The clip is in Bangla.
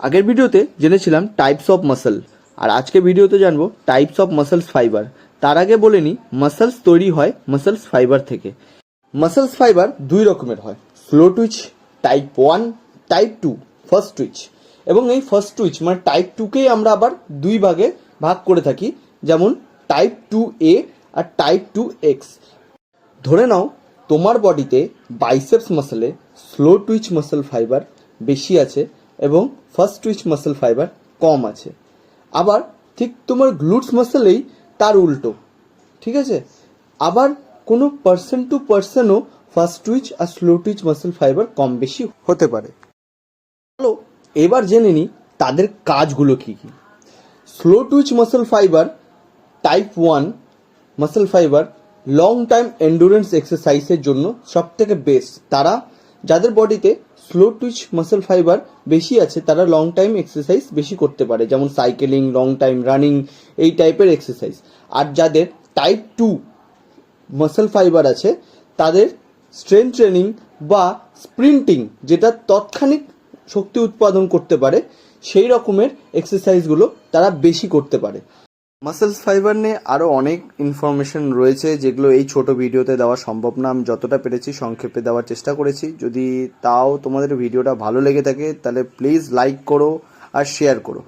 আগের ভিডিওতে জেনেছিলাম টাইপস অফ মাসল আর আজকে ভিডিওতে জানব টাইপস অফ মাসলস ফাইবার তার আগে বলে নিই মাসলস তৈরি হয় মাসলস ফাইবার থেকে। মাসলস ফাইবার দুই রকমের হয় slow twitch type one type two fast twitch এবং এই ফার্স্ট টুইচ মানে টাইপ টুকেই আমরা আবার দুই ভাগে ভাগ করে থাকি, যেমন টাইপ টু এ আর টাইপ টু এক্স ধরে নাও, তোমার বডিতে বাইসেপস মাসলে স্লো টুইচ মাসল ফাইবার বেশি আছে এবং ফার্স্ট টুইচ মাসল ফাইবার কম আছে। আবার ঠিক তোমার গ্লুটস মাসলেই তার উল্টো, ঠিক আছে? আবার কোনো পার্সন টু পার্সনও ফার্স্ট টুইচ আর স্লো টুইচ মাসল ফাইবার কম বেশি হতে পারে। চলো এবার জেনে নিই তাদের কাজগুলো কী কী। Slow twitch muscle fibre type one muscle fibre long time endurance এক্সারসাইজের জন্য সব থেকে বেস্ট তারা যাদের বডিতে স্লো টুইচ মাসেল ফাইবার বেশি আছে, তারা লং টাইম এক্সারসাইজ বেশি করতে পারে, যেমন সাইকেলিং লং টাইম রানিং এই টাইপের এক্সারসাইজ আর যাদের টাইপ টু মাসেল ফাইবার আছে, তাদের স্ট্রেন ট্রেনিং বা স্প্রিন্টিং যেটা তৎক্ষণিক শক্তি উৎপাদন করতে পারে, সেই রকমের এক্সারসাইজগুলো তারা বেশি করতে পারে। মাসেলস ফাইবার নিয়ে আরও অনেক ইনফরমেশন রয়েছে যেগুলো এই ছোট ভিডিওতে দেওয়া সম্ভব না। আমি যতটা পেরেছি সংক্ষেপে দেওয়ার চেষ্টা করেছি। যদি তাও তোমাদের ভিডিওটা ভালো লেগে থাকে, তাহলে প্লিজ লাইক করো আর শেয়ার করো।